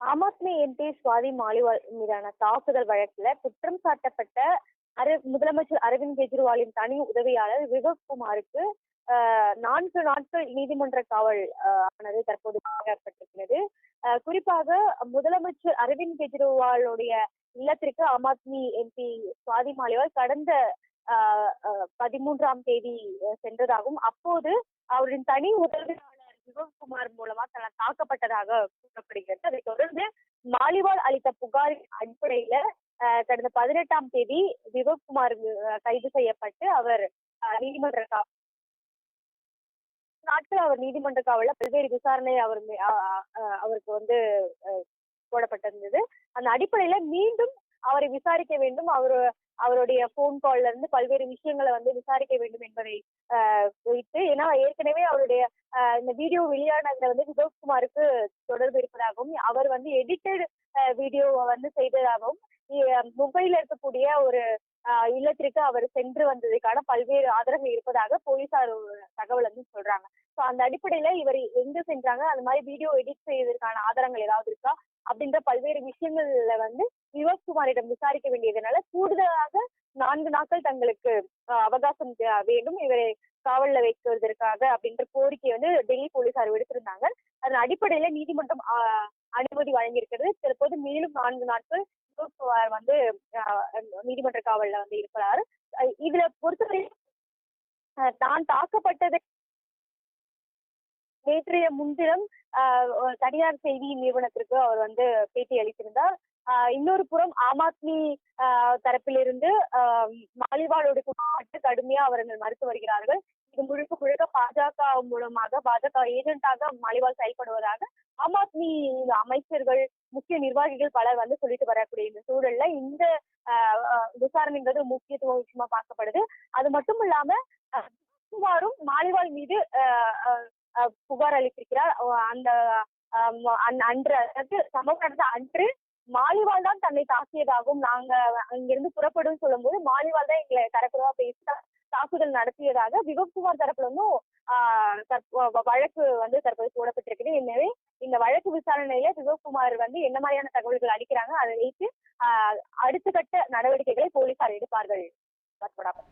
Aam Aadmi MP Swathi Maliwal மீதான தாக்குதல் வழக்கில் குற்றம் சாட்டப்பட்ட அரு முதலமைச்சர் அரவிந்த் கெஜ்ரிவாலின் தனி உதவியாளர் விவேக்குமாருக்கு நான்கு நாட்கள் நீதிமன்ற காவல் ஆஹ், ஆனது தற்போது வழங்கப்பட்டிருக்கிறது. ஆஹ், குறிப்பாக முதலமைச்சர் அரவிந்த் கெஜ்ரிவாலுடைய இல்லத்திற்கு ஆம் ஆத்மி எம்பி சுவாதி மாலிவால் கடந்த ஆஹ், பதிமூன்றாம் தேதி சென்றதாகவும் அப்போது அவரின் தனி உதவி விவேக்குமார் மூலமா தன்னை தாக்கப்பட்டதாக கூறப்படுகிறது. அதை தொடர்ந்து மாலிவால் அளித்த புகாரின் அடிப்படையில கடந்த பதினெட்டாம் தேதி விவேக்குமார் கைது செய்யப்பட்டு அவர் நீதிமன்ற கா- நாட்கள் அவர் நீதிமன்ற காவலில் பல்வேறு விசாரணை அவர் அவருக்கு வந்து போடப்பட்டிருந்தது. அந்த அடிப்படையில மீண்டும் அவரை விசாரிக்க வேண்டும். அவரு அவருடைய போன் கால்ல இருந்து பல்வேறு விஷயங்களை வந்து விசாரிக்க வேண்டும் என்பதை வைத்து குறித்து ஏன்னா ஏற்கனவே அவருடைய இந்த வீடியோ வெளியானதுல வந்து விவேக்குமாருக்கு தொடர்பு இருப்பதாகவும் அவர் வந்து எடிட்டட் வீடியோவை வந்து செய்ததாகவும் இ- மும்பையில இருக்கக்கூடிய ஒரு இல்லத்திற்கு அவர் சென்று வந்ததுக்கான பல்வேறு ஆதரவு இருப்பதாக போலீசார் தகவல் வந்து சொல்றாங்க. ஸோ அந்த அடிப்படையில இவர் எங்க சென்றாங்க? அந்த மாதிரி வீடியோ எடிட் செய்வதற்கான ஆதாரங்கள் ஏதாவது இருக்கா? அப்படின்ற பல்வேறு விஷயங்கள்ல வந்து விவேக்குமாரிடம் விசாரிக்க வேண்டியதுனால கூடுதலாக நான்கு நாட்கள் தங்களுக்கு அவகாசம் வேண்டும். இவரை காவல்ல வைக்கிறதற்காக அப்படின்ற கோரிக்கை வந்து டெல்லி போலீசார் விடுத்திருந்தாங்க. அதன் அடிப்படையில நீதிமன்றம் அனுமதி வழங்கியிருக்கிறது. தற்போது மேலும் நான்கு நாட்கள் விவேக்குமார் வந்து ஆஹ், நீதிமன்ற காவல்ல வந்து இருக்கிறார். இதுல பொறுத்தவரை தான் தாக்கப்பட்டதை நேற்றைய முன்தினம் ஆஹ், தனியார் செய்தி நிறுவனத்திற்கு அவர் வந்து பேட்டி அளித்திருந்தார். ஆஹ், இன்னொரு புறம் ஆம் ஆத்மி ஆஹ், தரப்பிலிருந்து ஆஹ், மாலிவாலோடு குற்றப்பட்டு கடுமையா அவர்கள் மறுத்து வருகிறார்கள். இது முழுக்க முழுக்க பாஜக மூலமாக பாஜக ஏஜென்ட்டாக மாலிவால் செயல்படுவதாக ஆம் ஆத்மி அமைச்சர்கள் முக்கிய நிர்வாகிகள் பலர் வந்து சொல்லிட்டு வரக்கூடிய இந்த சூழல்ல இந்த ஆஹ், விசாரணைங்கிறது முக்கியத்துவம் விஷயமா பார்க்கப்படுது. அது மட்டும் இல்லாம மாலிவால் மீது புகார் அளித்திருக்கிறார். அந்த அன்று அதாவது சம்பவம் நடந்த அன்று மாலிவால் தான் தன்னை தாக்கியதாகவும் நாங்க அங்கிருந்து புறப்படும் சொல்லும்போது மாலிவால் தான் எங்களை தரக்குறவா பேசி தாக்குதல் நடத்தியதாக விவக்குமார் தரப்புல இருந்தும் வ- வழக்கு வந்து தற்போது போடப்பட்டிருக்குது. எனவே இந்த வழக்கு விசாரணையில விவக்குமார் வந்து என்ன மாதிரியான தகவல்கள் அளிக்கிறாங்க அதை வைத்து அடுத்த கட்ட நடவடிக்கைகளை போலீசார் எடுப்பார்கள். பத்மநாபன்